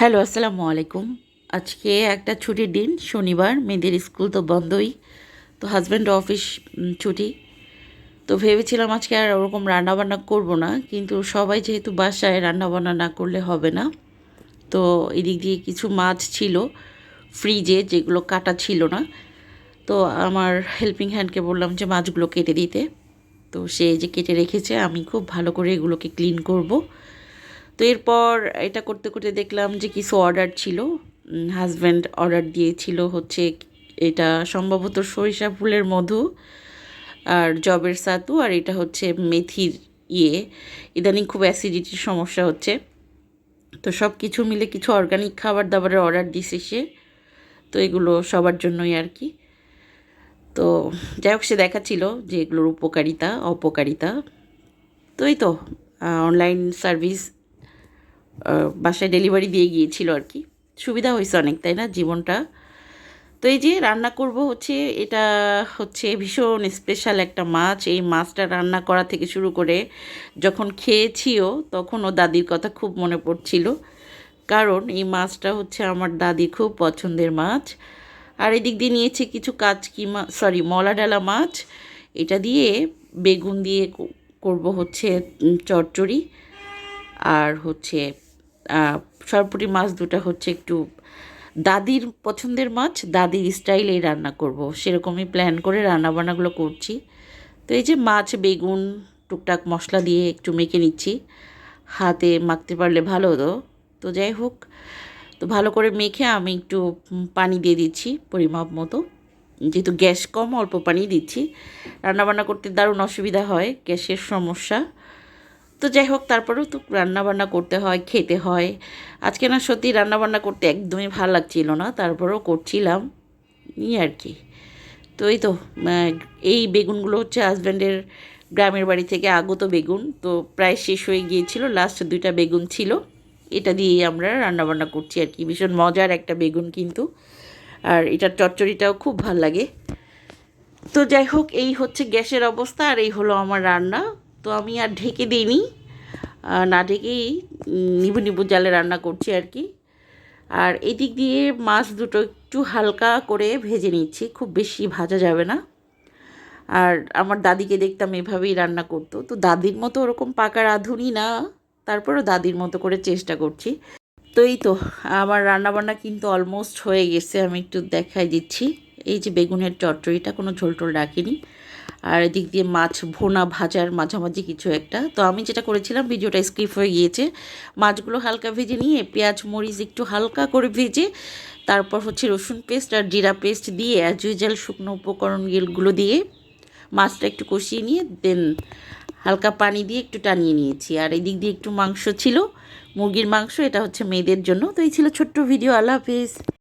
Hello, আসসালামু আলাইকুম। আজকে একটা ছুটির দিন, শনিবার, মেয়েদের স্কুল তো বন্ধই, তো হাজব্যান্ড অফিস ছুটি। তো ভেবেছিলাম আজকে আর ওরকম রান্নাবান্না করব না, কিন্তু সবাই যেহেতু বাসায়, রান্নাবান্না না করলে হবে না। তো এদিক দিয়ে কিছু মাছ ছিল ফ্রিজে যেগুলো কাটা ছিল না। তো আমার হেল্পিং হ্যান্ডকে বললাম যে মাছগুলো কেটে দিতে। তো সে যে কেটে রেখেছে, আমি খুব ভালো করে এগুলোকে ক্লিন করব। তো এরপর এটা করতে করতে দেখলাম যে কিছু অর্ডার ছিল। হাজব্যান্ড অর্ডার দিয়েছিল হচ্ছে এটা সম্ভবত সরিষা ফুলের মধু আর জবের সাতু আর এটা হচ্ছে মেথির ইয়ে। ইদানিং খুব অ্যাসিডিটির সমস্যা হচ্ছে। তো সব কিছু মিলে কিছু অর্গানিক খাবার দাবারের অর্ডার দিছে সে। তো এগুলো সবার জন্যই আর কি। তো যাই হোক, সে দেখাচ্ছিল যে এগুলোর উপকারিতা, অপকারিতা। তো এই তো অনলাইন সার্ভিস বাসায় ডেলিভারি দিয়ে গিয়েছিল আর কি। সুবিধা হয়েছে অনেক, তাই না, জীবনটা? তো এই যে রান্না করব হচ্ছে, এটা হচ্ছে ভীষণ স্পেশাল একটা মাছ। এই মাছটা রান্না করা থেকে শুরু করে যখন খেয়েছিও তখন ও দাদির কথা খুব মনে পড়ছিল। কারণ এই মাছটা হচ্ছে আমার দাদি খুব পছন্দের মাছ। আর এদিক দিয়ে নিয়েছে কিছু কাচকি মাছ সরি মলা ডালা মাছ। এটা দিয়ে বেগুন দিয়ে করব হচ্ছে চচ্চড়ি আর হচ্ছে আহ, সরপুরি মাছ দুটো হচ্ছে একটু দাদির পছন্দের মাছ দাদির স্টাইলেই রান্না করব। সেরকমই প্ল্যান করে রান্নাবান্নাগুলো করছি। তো এই যে মাছ বেগুন টুকটাক মশলা দিয়ে একটু মেখে নিচ্ছি। হাতে মাখতে পারলে ভালো হতো তো যাই হোক তো ভালো করে মেখে আমি একটু পানি দিয়ে দিচ্ছি পরিমাপ মতো। যেহেতু গ্যাস কম অল্প পানি দিচ্ছি। রান্নাবান্না করতে দারুণ অসুবিধা হয় গ্যাসের সমস্যা। তো যাই হোক, তারপরেও তো রান্নাবান্না করতে হয়, খেতে হয়। আজকে না সত্যি রান্নাবান্না করতে একদমই ভালো লাগছিল না, তারপরেও করছিলাম, এই আর কি। তো এই তো এই বেগুনগুলো হচ্ছে হাজব্যান্ডের গ্রামের বাড়ি থেকে আগত বেগুন, তো প্রায় শেষ হয়ে গিয়েছিল লাস্ট দুইটা বেগুন ছিল। এটা দিয়েই আমরা রান্নাবান্না করছি আর কি, ভীষণ মজার একটা বেগুন কিন্তু। আর এটার চচ্চড়িটাও খুব ভালো লাগে। তো যাই হোক, এই হচ্ছে গ্যাসের অবস্থা, আর এই হলো আমার রান্না। তো আমি আর ঢেকে দিইনি। না ঢেকেই নিবু নিবু জালে রান্না করছি আর কি। আর এদিক দিয়ে মাছ দুটো একটু হালকা করে ভেজে নিচ্ছি, খুব বেশি ভাজা যাবে না। আর আমার দাদিকে দেখতাম এভাবেই রান্না করতো। তো দাদির মতো ওরকম পাকা রাঁধুনি না, তারপরও দাদির মতো করে চেষ্টা করছি। তো এই তো, আমার রান্নাবান্না কিন্তু অলমোস্ট হয়ে গেছে, আমি একটু দেখাই দিচ্ছি। এই যে বেগুনের চচ্চড়িটা কোনো ঝোল টোল রাখিনি। আর এদিক দিয়ে মাছ ভোনা, ভাজার মাঝামাঝি কিছু একটা। তো আমি যেটা করেছিলাম, ভিডিওটা স্কিপ হয়ে গিয়েছে। মাছগুলো হালকা ভেজে নিয়ে পেঁয়াজ, মরিচ একটু হালকা করে ভেজে, তারপর হচ্ছে রসুন পেস্ট আর জিরা পেস্ট দিয়ে অ্যাজ ইউজাল শুকনো উপকরণগুলো দিয়ে মাছটা একটু কষিয়ে নিয়ে দেন হালকা পানি দিয়ে একটু টানিয়ে নিয়েছি। আর এদিক দিয়ে একটু মাংস ছিল, মুরগির মাংস, এটা হচ্ছে মেয়েদের জন্য। তো এই ছিল ছোট্ট ভিডিও আল্লাহ হাফিজ।